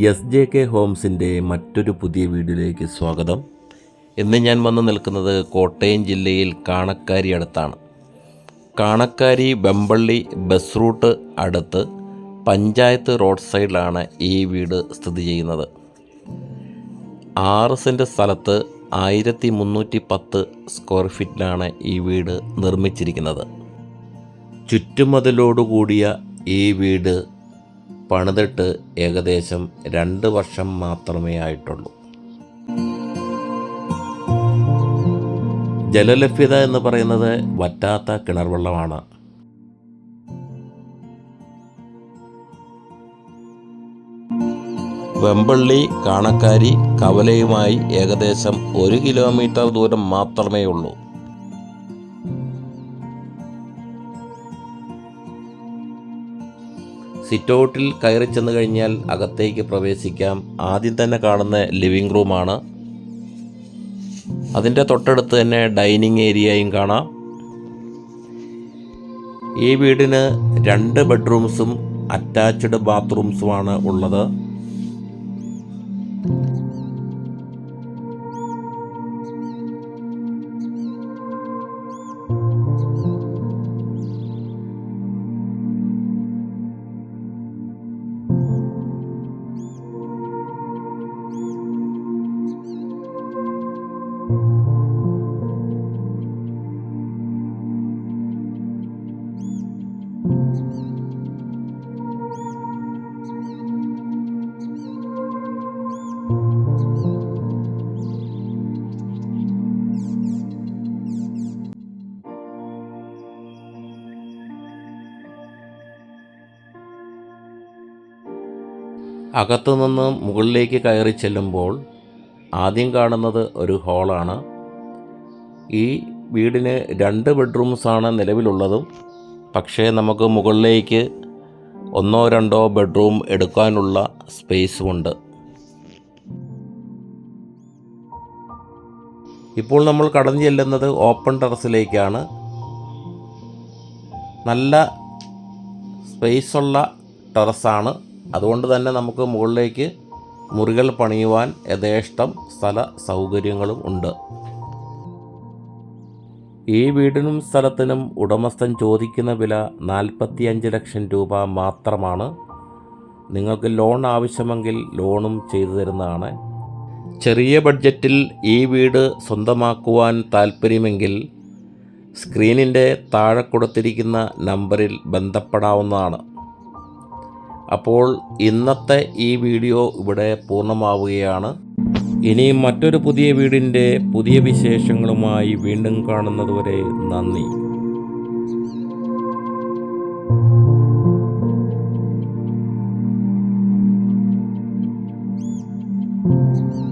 S J K ഹോംസിന്റെ മറ്റൊരു പുതിയ വീഡിയോയിലേക്ക് സ്വാഗതം. ഇന്ന് ഞാൻ വന്ന് നിൽക്കുന്നത് കോട്ടയം ജില്ലയിൽ കാണക്കാരി അടുത്താണ്. കാണക്കാരി വെമ്പള്ളി ബസ് റൂട്ട് അടുത്ത് പഞ്ചായത്ത് റോഡ് സൈഡിലാണ് ഈ വീട് സ്ഥിതി ചെയ്യുന്നത്. ആറ് സെന്റ് സ്ഥലത്ത് ആയിരത്തി മുന്നൂറ്റി പത്ത് സ്ക്വയർ ഫീറ്റിലാണ് ഈ വീട് നിർമ്മിച്ചിരിക്കുന്നത്. ചുറ്റുമതിലോടുകൂടിയ ഈ വീട് പണിതിട്ട് ഏകദേശം രണ്ട് വർഷം മാത്രമേ ആയിട്ടുള്ളൂ. ജലലഭ്യത എന്ന് പറയുന്നത് വറ്റാത്ത കിണർ വെള്ളമാണ് വെമ്പള്ളി കാണക്കാരി കവലയുമായി ഏകദേശം ഒരു കിലോമീറ്റർ ദൂരം മാത്രമേ ഉള്ളൂ. സിറ്റൗട്ടിൽ കയറി ചെന്ന് കഴിഞ്ഞാൽ അകത്തേക്ക് പ്രവേശിക്കാം. ആദ്യം തന്നെ കാണുന്ന ലിവിംഗ് റൂമാണ്. അതിന്റെ തൊട്ടടുത്ത് തന്നെ ഡൈനിങ് ഏരിയയും കാണാം. ഈ വീടിന് രണ്ട് ബെഡ്റൂംസും അറ്റാച്ച്ഡ് ബാത്റൂംസുമാണ് ഉള്ളത്. അകത്തു നിന്ന് മുകളിലേക്ക് കയറി ചെല്ലുമ്പോൾ ആദ്യം കാണുന്നത് ഒരു ഹാളാണ്. ഈ വീടിന് രണ്ട് ബെഡ്റൂംസാണ് നിലവിലുള്ളതും. പക്ഷേ നമുക്ക് മുകളിലേക്ക് ഒന്നോ രണ്ടോ ബെഡ്റൂം എടുക്കാനുള്ള സ്പേസുമുണ്ട്. ഇപ്പോൾ നമ്മൾ കടഞ്ഞു ചെല്ലുന്നത് ഓപ്പൺ ടെറസിലേക്കാണ്. നല്ല സ്പേസുള്ള ടെറസാണ്. അതുകൊണ്ട് തന്നെ നമുക്ക് മുകളിലേക്ക് മുറികൾ പണിയുവാൻ യഥേഷ്ടം സ്ഥല സൗകര്യങ്ങളും ഉണ്ട്. ഈ വീടിനും സ്ഥലത്തിനും ഉടമസ്ഥൻ ചോദിക്കുന്ന വില നാൽപ്പത്തിയഞ്ച് ലക്ഷം രൂപ മാത്രമാണ്. നിങ്ങൾക്ക് ലോൺ ആവശ്യമെങ്കിൽ ലോണും ചെയ്തു തരുന്നതാണ്. ചെറിയ ബഡ്ജറ്റിൽ ഈ വീട് സ്വന്തമാക്കുവാൻ താൽപ്പര്യമെങ്കിൽ സ്ക്രീനിന്റെ താഴെ കൊടുത്തിരിക്കുന്ന നമ്പറിൽ ബന്ധപ്പെടാവുന്നതാണ്. അപ്പോൾ ഇന്നത്തെ ഈ വീഡിയോ ഇവിടെ പൂർണമാവുകയാണ്. ഇനിയും മറ്റൊരു പുതിയ വീടിന്റെ പുതിയ വിശേഷങ്ങളുമായി വീണ്ടും കാണുന്നതുവരെ നന്ദി. thank you